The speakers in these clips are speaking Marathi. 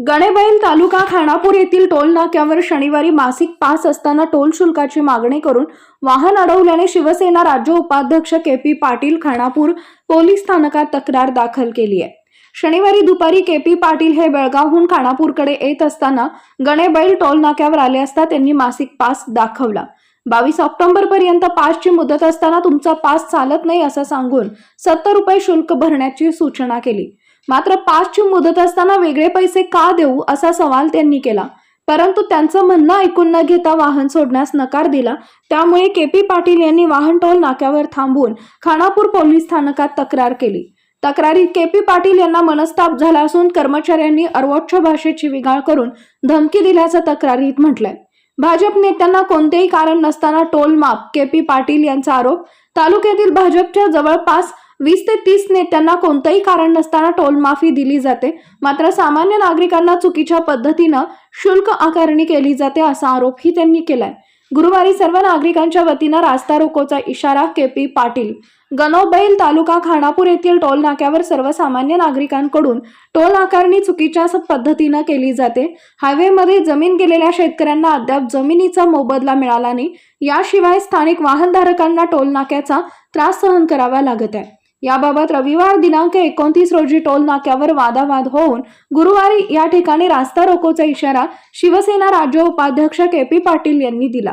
गणेबैल तालुका खानापूर येथील टोल नाक्यावर शनिवारी मासिक पास असताना टोल शुल्काची मागणी करून वाहन अडवल्याने शिवसेना राज्य उपाध्यक्ष K P Patil Khanapur police स्थानकात तक्रार दाखल केली आहे. शनिवारी दुपारी के पी पाटील हे बेळगावहून खानापूरकडे येत असताना गणेबैल टोल नाक्यावर आले असता त्यांनी मासिक पास दाखवला. बावीस ऑक्टोबर पर्यंत पासची मुदत असताना तुमचा पास चालत नाही असं सांगून सत्तर रुपये शुल्क भरण्याची सूचना केली. मात्र पासची मुदत असताना वेगळे पैसे का देऊ असा सवाल त्यांनी केला. परंतु त्यांचं म्हणणं ऐकून न घेता वाहन सोडण्यास नकार दिला. त्यामुळे के पी पाटील यांनी वाहन टोल नाक्यावर थांबून खानापूर पोलीस स्थानकात तक्रार केली. तक्रारीत के पी पाटील यांना मनस्ताप झाला असून कर्मचाऱ्यांनी अर्वोच्च भाषेची शिवीगाळ करून धमकी दिल्याचं तक्रारीत म्हटलंय. भाजप नेत्यांना कोणतेही कारण नसताना टोल माप के पी पाटील यांचा आरोप. तालुक्यातील भाजपच्या जवळपास वीस ते तीस नेत्यांना कोणतंही कारण नसताना टोल माफी दिली जाते. मात्र सामान्य नागरिकांना चुकीच्या पद्धतीनं शुल्क आकारणी केली जाते असा आरोपही त्यांनी केलाय. गुरुवारी सर्व नागरिकांच्या वतीनं रास्ता रोकोचा इशारा के पी पाटील गणोबैल तालुका खानापूर येथील टोल नाक्यावर सर्वसामान्य नागरिकांकडून टोल आकारणी चुकीच्या पद्धतीनं केली जाते. हायवेमध्ये जमीन गेलेल्या शेतकऱ्यांना अद्याप जमिनीचा मोबदला मिळाला नाही. याशिवाय स्थानिक वाहनधारकांना टोल नाक्याचा त्रास सहन करावा लागत आहे. याबाबत रविवार दिनांक एकोणतीस रोजी टोल नाक्यावर वादावाद होऊन गुरुवारी या ठिकाणी रास्ता रोकोचा इशारा शिवसेना राज्य उपाध्यक्ष के पी पाटील यांनी दिला.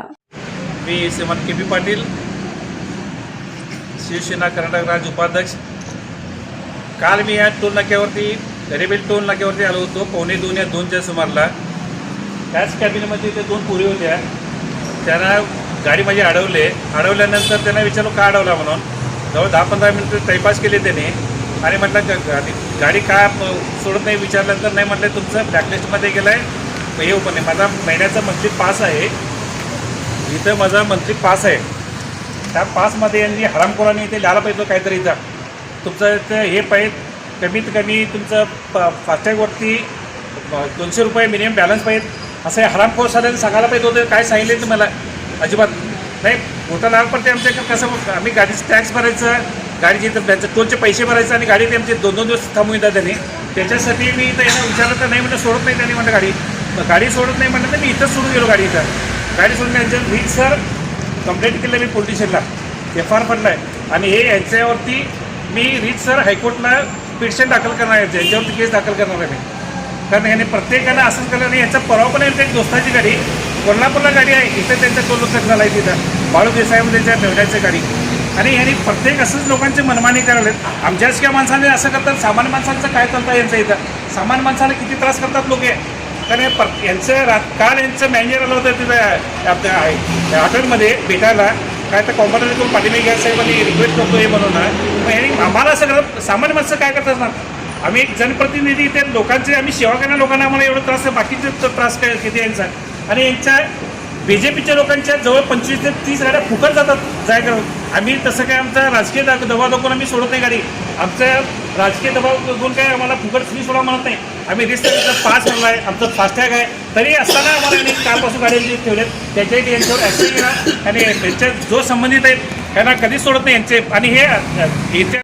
मी श्रीमान के पी पाटील शिवसेना कर्नाटक राज्य उपाध्यक्ष. काल मी या टोल नाक्यावरती रेबेल टोल नाक्यावरती आलो होतो पावणे दोन या दोनच्या सुमारला. त्याच कॅबिनमध्ये ते दोन पुरी होत्या. त्यांना गाडी माझी अडवले. अडवल्यानंतर त्यांना विचारलो का अडवला? म्हणून. जवळ दहा पंधरा मिनटं टाईपास केले त्याने. आणि म्हटलं गाडी गाडी का सोडत नाही? विचारल्यानंतर नाही म्हटलं तुमचं ब्लॅकलिस्टमध्ये गेलं आहे हे पण नाही माझा महिन्याचा मंथली पास आहे. इथं माझा मंथली पास आहे. त्या पासमध्ये यांनी हरामखोराने इथे लिहायला पाहिजे काहीतरी इथं. तुमचं इथं हे पाहिजे. कमीत कमी तुमचं प फास्टॅगवरती दोनशे रुपये मिनिमम बॅलन्स पाहिजे. असं हे हरामखोर साधारण सांगायला पाहिजे होतं. काय सांगितले तुम्हाला अजिबात. नाही मोठा लाभ पण ते आमच्या कसं आम्ही गाडीचं टॅक्स भरायचं गाडीचे तर त्यांचं टोलचे पैसे भरायचे आणि गाडी ते आमचे दोन दोन दिवस थांबून येतात त्यांनी. त्याच्यासाठी मी तर यांना विचारलं तर नाही म्हणलं सोडत नाही त्यांनी म्हणलं गाडी. गाडी सोडत नाही म्हणलं तर मी इथंच सोडून गेलो गाडी इथं. गाडी सोडून त्यांच्या मी सर कंप्लेंट केलं मी पोलिटिशनला एफ आर पडला आहे आणि हे यांच्यावरती मी रीच सर हायकोर्टला पिटिशन दाखल करणार आहे यांच्यावरती केस दाखल करणार आहे मी. कारण याने प्रत्येकानं असंच केलं आणि याचा परवा पण आहे एक दोस्ताची गाडी कोल्हापूरला गाडी आहे इथं त्यांचा टोल लक्षात झाला आहे तिथं. बाळू देसाईमध्ये त्यांच्या मेवण्याची गाडी. आणि यांनी प्रत्येक असंच लोकांची मनमानी करायला आमच्याच किंवा माणसाने असं करतात सामान्य माणसांचं काय चालतं यांचं इथं? सामान्य माणसाला किती त्रास करतात लोक कारण हे पर यांचं रा काल यांचं मॅनेजर आलं होतं तिथं आपल्या हॉटेलमध्ये भेटायला काय तर कॉम्प्युटर करून पाठीमागे घ्या रिक्वेस्ट करतो हे म्हणून मग यांनी आम्हाला असं करत सामान्य माणसं काय करतात ना? आम्ही एक जनप्रतिनिधी ते लोकांचे आम्ही सेवा करणाऱ्या लोकांना आम्हाला एवढा त्रास बाकीचे त्रास काय किती यांचा? आणि यांच्या बी जे पीच्या लोकांच्या जवळ पंचवीस ते तीस गाड्या फुकट जातात जाय करून. आम्ही तसं काय आमचा राजकीय दबाव दाखवून आम्ही सोडत नाही गाडी. आमचा राजकीय दबाव दोन काय आम्हाला फुकट फ्री सोडा म्हणत नाही. आम्ही रिस्टचा पास भरला आहे आमचं फास्टॅग आहे. तरी असताना आम्हाला यांनी कालपासून गाड्या जे ठेवलेत त्याच्याही यांच्यावर ॲक्शन आणि त्यांच्या जो संबंधित आहेत त्यांना कधीच सोडत नाही यांचे. आणि हे इथे